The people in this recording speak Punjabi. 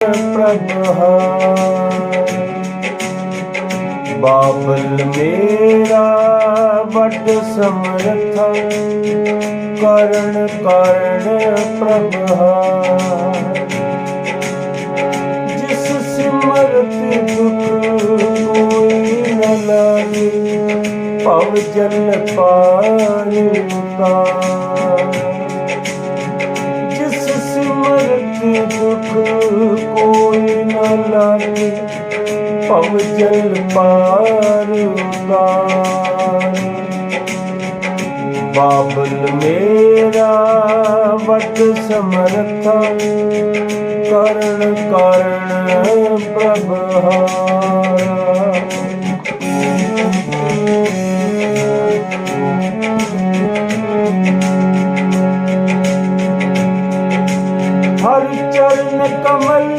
ਪ੍ਰਭਹਾਰ ਬਾਬਲ ਮੇਰਾ ਵੱਡ ਸਮਰਥਾ, ਕਰਨ ਕਰਨ ਪ੍ਰਭਹਾਰ ਜਿਸ ਸਿਮਰਤ ਦੁਖ ਕੋਈ ਨ ਲਾਗੇ ਭਵ ਜਲ ਪਾਰ ਉਤਾਰ। ਸਿਮਰਤ ਦੁਖ ਕੋਈ ਨ ਲਾਗੇ ਭਵ ਜਲ ਪਾਰ ਉਤਾਰ। ਬਾਬਲ ਮੇਰਾ ਵਟ ਸਮਰਥਾ, ਕਰਨ ਕਰਨ ਪ੍ਰਭਹਾਰਾ ਹਰ। அருண கமல்